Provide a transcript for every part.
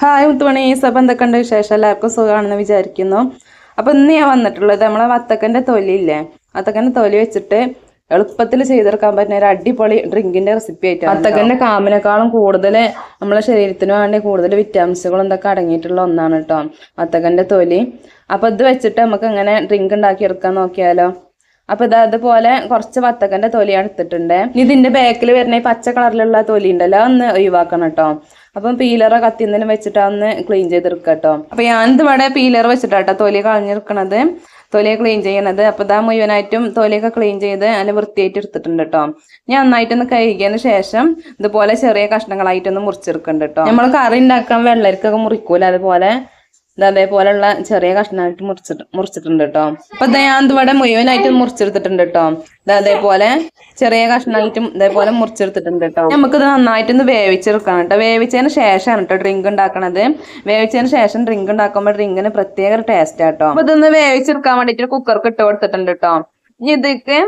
Hi മുത്തുമണീസ് അപ്പം എന്തൊക്കെയുണ്ട് വിശേഷം? എല്ലാവർക്കും സുഖമാണെന്ന് വിചാരിക്കുന്നു. അപ്പം ഇന്ന് ഞാൻ വന്നിട്ടുള്ളത് നമ്മളെ വത്തക്കന്റെ തൊലി ഇല്ലേ വത്തക്കന്റെ തൊലി വെച്ചിട്ട് എളുപ്പത്തിൽ ചെയ്തെടുക്കാൻ പറ്റുന്ന ഒരു അടിപൊളി ഡ്രിങ്കിന്റെ റെസിപ്പി ആയിട്ട് വത്തക്കന്റെ കാമിനേക്കാളും കൂടുതൽ നമ്മളെ ശരീരത്തിന് വേണ്ടി കൂടുതൽ വിറ്റാമിൻസുകളും എന്തൊക്കെ അടങ്ങിയിട്ടുള്ള ഒന്നാണ് കേട്ടോ വത്തക്കന്റെ തൊലി. അപ്പം ഇത് വെച്ചിട്ട് നമുക്ക് എങ്ങനെ ഡ്രിങ്ക് ഉണ്ടാക്കി എടുക്കാൻ നോക്കിയാലോ? അപ്പൊ ഇത് അതുപോലെ കുറച്ച് വത്തക്കന്റെ തൊലിയാണ് എടുത്തിട്ടുണ്ട്. ഇതിന്റെ ബാക്കിൽ വരുന്ന ഈ പച്ച കളറിലുള്ള തൊലി ഉണ്ടല്ലോ ഒന്ന് ഒഴിവാക്കണം കേട്ടോ. അപ്പം പീലറോ കത്തി വെച്ചിട്ടാന്ന് ക്ലീൻ ചെയ്തെടുക്കുക കേട്ടോ അപ്പൊ ഞാനിത് ഇവിടെ പീലർ വെച്ചിട്ടാട്ടോ തൊലി കളഞ്ഞെടുക്കണത്. തൊലിയെ ക്ലീൻ ചെയ്യണത്. അപ്പൊ ഇതാ മുഴുവനായിട്ടും തൊലിയൊക്കെ ക്ലീൻ ചെയ്ത് നല്ല വൃത്തിയായിട്ട് എടുത്തിട്ടുണ്ട് കേട്ടോ. ഞാൻ നന്നായിട്ടൊന്ന് കഴുകിയതിന് ശേഷം ഇതുപോലെ ചെറിയ കഷ്ണങ്ങളായിട്ടൊന്ന് മുറിച്ചെടുക്കുന്നുണ്ട് കേട്ടോ. നമ്മൾ കറി ഉണ്ടാക്കാൻ വെള്ളരിക്കൊക്കെ മുറിക്കൂല അതുപോലെ? അതേപോലെയുള്ള ചെറിയ കഷ്ണമായിട്ട് മുറിച്ചിട്ട് മുറിച്ചിട്ടുണ്ട് കേട്ടോ അപ്പൊ ഞാൻ ഇവിടെ മുഴുവനായിട്ട് മുറിച്ചെടുത്തിട്ടുണ്ട് കേട്ടോ അതേപോലെ ചെറിയ കഷ്ണമായിട്ടും ഇതേപോലെ മുറിച്ചെടുത്തിട്ടുണ്ട് കേട്ടോ നമുക്കിത് നന്നായിട്ടൊന്ന് വേവിച്ചെടുക്കണം കേട്ടോ വേവിച്ചതിന് ശേഷമാണ് കേട്ടോ ഡ്രിങ്ക് ഉണ്ടാക്കണത്. വേവിച്ചതിന് ശേഷം ഡ്രിങ്ക് ഉണ്ടാക്കുമ്പോൾ ഡ്രിങ്കിന് പ്രത്യേക ടേസ്റ്റ് കേട്ടോ അപ്പൊ ഇതൊന്ന് വേവിച്ചെടുക്കാൻ വേണ്ടിട്ട് കുക്കർക്ക് ഇട്ട് കൊടുത്തിട്ടുണ്ട് കേട്ടോ ഇനി ഇതിക്ക്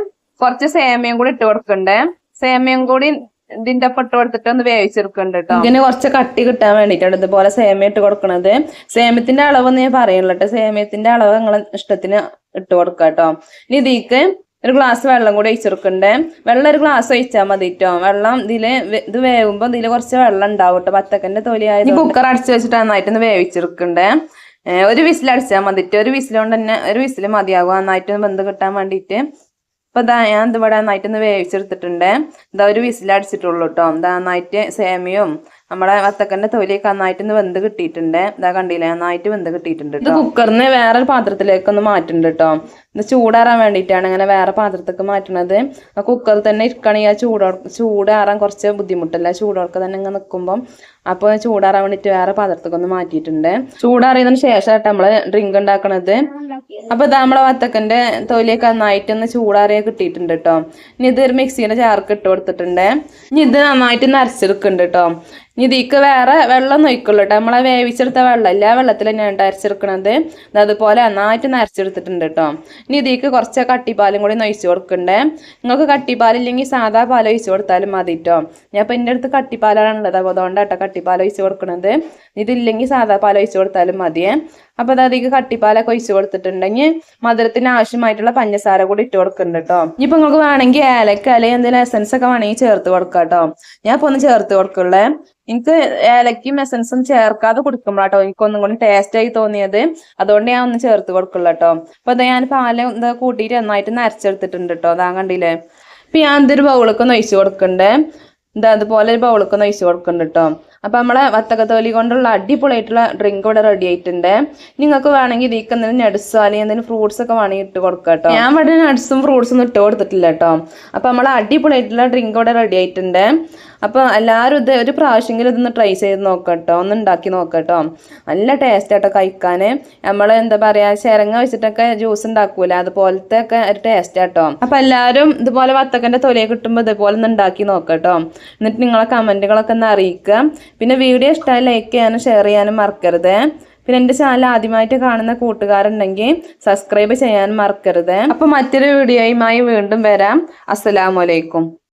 കുറച്ച് സേമിയം കൂടി ഇട്ട് കൊടുക്കണ്ടേ? സേമിയം കൂടി ഇതിന്റെ ഒപ്പം ഇട്ട് കൊടുത്തിട്ട് ഒന്ന് വേവിച്ചെടുക്കണ്ട കേട്ടോ ഇതിന് കുറച്ച് കട്ടി കിട്ടാൻ വേണ്ടിട്ടാണ് ഇതുപോലെ സേമിയ ഇട്ട് കൊടുക്കണത്. സേമ്യത്തിന്റെ അളവൊന്നും ഞാൻ പറയുള്ളൂ കേട്ടോ സേമ്യത്തിന്റെ അളവ് നിങ്ങളെ ഇഷ്ടത്തിന് ഇട്ട് കൊടുക്കുക കേട്ടോ ഇനി ഇതിക്ക് ഒരു ഗ്ലാസ് വെള്ളം കൂടി ഒഴിച്ചെടുക്കണ്ടേ. വെള്ളം ഒരു ഗ്ലാസ് ഒഴിച്ചാൽ മതി കേട്ടോ വെള്ളം ഇതിൽ ഇത് വേവുമ്പോൾ ഇതിൽ കുറച്ച് വെള്ളം ഉണ്ടാവും കേട്ടോ ബത്തക്കന്റെ തൊലിയായത് കുക്കർ അടിച്ചു വെച്ചിട്ട് നന്നായിട്ട് ഒന്ന് വേവിച്ചെടുക്കണ്ടേ. ഒരു വിസിൽ അടിച്ചാൽ മതിട്ട് ഒരു വിസിലുകൊണ്ട് തന്നെ ഒരു വിസിൽ മതിയാകും. നന്നായിട്ട് ബന്ധം കിട്ടാൻ വേണ്ടിയിട്ട്. അപ്പൊ ഇതാ ഞാൻ ഇതിവിടെ നന്നായിട്ടൊന്ന് വേവിച്ചെടുത്തിട്ടുണ്ട്. ഇതാ ഒരു വിസിലടിച്ചിട്ടുള്ളൂ കേട്ടോ ഇതാ നന്നായിട്ട് സേമിയും നമ്മുടെ വത്തക്കന്റെ തൊലിയൊക്കെ നന്നായിട്ടൊന്ന് വെന്ത് കിട്ടിയിട്ടുണ്ട്. ഇതാ കണ്ടില്ലേ? നന്നായിട്ട് വെന്ത് കിട്ടിയിട്ടുണ്ട് ഇത് കുക്കറിന് വേറൊരു പാത്രത്തിലേക്ക് ഒന്ന് മാറ്റുന്നുണ്ട് കേട്ടോ ഇത് ചൂടാറാൻ വേണ്ടിയിട്ടാണ് അങ്ങനെ വേറെ പാത്രത്തേക്ക് മാറ്റണത്. ആ കുക്കറിൽ തന്നെ ഇരിക്കണമെങ്കിൽ ആ ചൂടോ ചൂടാറാൻ കുറച്ച് ബുദ്ധിമുട്ടല്ല? ചൂടോർക്ക് തന്നെ ഇങ്ങനെ നിൽക്കുമ്പം അപ്പോൾ ചൂടാറാൻ വേണ്ടിയിട്ട് വേറെ പാത്രത്തേക്ക് ഒന്ന് മാറ്റിയിട്ടുണ്ട്. ചൂടാറിയതിന് ശേഷമായിട്ട് നമ്മൾ ഡ്രിങ്ക് ഉണ്ടാക്കണത്. അപ്പോൾ ഇതാ നമ്മളെ വത്തക്കന്റെ തൊലിയൊക്കെ നന്നായിട്ട് ഒന്ന് ചൂടാറിയ കിട്ടിയിട്ടുണ്ട് കേട്ടോ ഇനി ഇത് ഒരു മിക്സീന്റെ ചാർക്ക് ഇട്ട് കൊടുത്തിട്ടുണ്ട്. ഇനി ഇത് നന്നായിട്ട് നരച്ചെടുക്കുന്നുണ്ട് കേട്ടോ ഇതിക്ക് വേറെ വെള്ളം നോക്കുള്ളൂ കേട്ടോ നമ്മളെ വേവിച്ചെടുത്ത വെള്ളം എല്ലാ വെള്ളത്തിൽ തന്നെയാണ് അരച്ചെടുക്കണത്. അതുപോലെ നന്നായിട്ട് നരച്ചെടുത്തിട്ടുണ്ട് കേട്ടോ ഇനി ഇതിക്ക് കുറച്ച് കട്ടിപ്പാലും കൂടി ഒഴിച്ച് കൊടുക്കണ്ടേ. നിങ്ങൾക്ക് കട്ടിപ്പാലില്ലെങ്കിൽ സാധാ പാൽ ഒഴിച്ച് കൊടുത്താലും മതി കേട്ടോ ഞാൻ ഇപ്പം എന്റെ അടുത്ത് കട്ടിപ്പാലാണ് ഉള്ളത്. അപ്പോൾ അതുകൊണ്ടാട്ടോ കട്ടിപ്പാൽ ഒഴിച്ച് കൊടുക്കണത്. ഇതില്ലെങ്കിൽ സാധാ പാൽ ഒഴിച്ച് കൊടുത്താലും മതിയേ. അപ്പോൾ അത് അതിക്ക് കട്ടിപ്പാലൊക്കെ ഒഴിച്ച് കൊടുത്തിട്ടുണ്ടെങ്കിൽ മധുരത്തിന് ആവശ്യമായിട്ടുള്ള പഞ്ചസാര കൂടി ഇട്ട് കൊടുക്കുന്നുണ്ട് കേട്ടോ ഇനിയിപ്പോൾ നിങ്ങൾക്ക് വേണമെങ്കിൽ ഏലക്ക അല്ലെങ്കിൽ എന്തെങ്കിലും എസൻസ് ഒക്കെ വേണമെങ്കിൽ ചേർത്ത് കൊടുക്കാം കേട്ടോ ഞാൻ ഇപ്പോൾ ഒന്ന് ചേർത്ത് കൊടുക്കുള്ളേ. എനിക്ക് ഏലക്കും എസൻസും ചേർക്കാതെ കുടിക്കുമ്പോഴാട്ടോ എനിക്ക് ഒന്നും കൂടി ടേസ്റ്റ് ആയി തോന്നിയത്. അതുകൊണ്ട് ഞാൻ ഒന്ന് ചേർത്ത് കൊടുക്കുള്ളൂ കേട്ടോ അപ്പൊ അത് ഞാൻ പാൽ ഇത് കൂട്ടിയിട്ട് നന്നായിട്ട് നരച്ചെടുത്തിട്ടുണ്ട് കേട്ടോ അതാ കണ്ടില്ലേ? ഇപ്പൊ ഞാൻ ഇതൊരു ബൗളൊക്കെ ഒന്ന് ഒഴിച്ചു കൊടുക്കണ്ടേ? ഇതാ അതുപോലെ ഒരു ബൗളൊക്കെ ഒന്ന് ഒഴിച്ചു കൊടുക്കുന്നുണ്ട് കേട്ടോ അപ്പൊ നമ്മളെ വത്തക്കത്തോലി കൊണ്ടുള്ള അടിപൊളിയായിട്ടുള്ള ഡ്രിങ്ക് ഇവിടെ റെഡി ആയിട്ടുണ്ട്. നിങ്ങൾക്ക് വേണമെങ്കിൽ ഇതിക്ക് എന്തെങ്കിലും നട്സോ അല്ലെങ്കിൽ എന്തെങ്കിലും ഫ്രൂട്ട്സ് ഒക്കെ വേണമെങ്കിൽ ഇട്ട് കൊടുക്കാം കേട്ടോ. ഞാൻ ഇവിടെ നട്സും ഫ്രൂട്ട്സും ഒന്നും ഇട്ട് കൊടുത്തിട്ടില്ല കേട്ടോ. അപ്പോൾ നമ്മളെ അടിപൊളിയായിട്ടുള്ള ഡ്രിങ്ക് ഇവിടെ റെഡി ആയിട്ടുണ്ട്. അപ്പൊ എല്ലാവരും ഇത് ഒരു പ്രാവശ്യമെങ്കിലും ഇതൊന്ന് ട്രൈ ചെയ്ത് നോക്കട്ടോ. ഒന്ന് ഉണ്ടാക്കി നോക്കട്ടോ. നല്ല ടേസ്റ്റ് ആട്ടോ കഴിക്കാൻ നമ്മൾ എന്താ പറയുക ചിരങ്ങ വെച്ചിട്ടൊക്കെ ജ്യൂസ് ഉണ്ടാക്കൂല അതുപോലത്തെ ഒക്കെ ഒരു ടേസ്റ്റ് ആട്ടോ. അപ്പോൾ എല്ലാവരും ഇതുപോലെ വത്തക്കന്റെ തൊലിയെ കിട്ടുമ്പോൾ ഇതുപോലെ ഒന്ന് ഉണ്ടാക്കി നോക്കട്ടോ. എന്നിട്ട് നിങ്ങളെ കമന്റുകളൊക്കെ ഒന്ന് അറിയിക്കുക. പിന്നെ വീഡിയോ ഇഷ്ടമായി ലൈക്ക് ചെയ്യാനും ഷെയർ ചെയ്യാനും മറക്കരുത്. പിന്നെ എന്റെ ചാനൽ ആദ്യമായിട്ട് കാണുന്ന കൂട്ടുകാരുണ്ടെങ്കിൽ സബ്സ്ക്രൈബ് ചെയ്യാൻ മറക്കരുത്. അപ്പോൾ മറ്റൊരു വീഡിയോയുമായി വീണ്ടും വരാം. അസ്സലാമലൈക്കും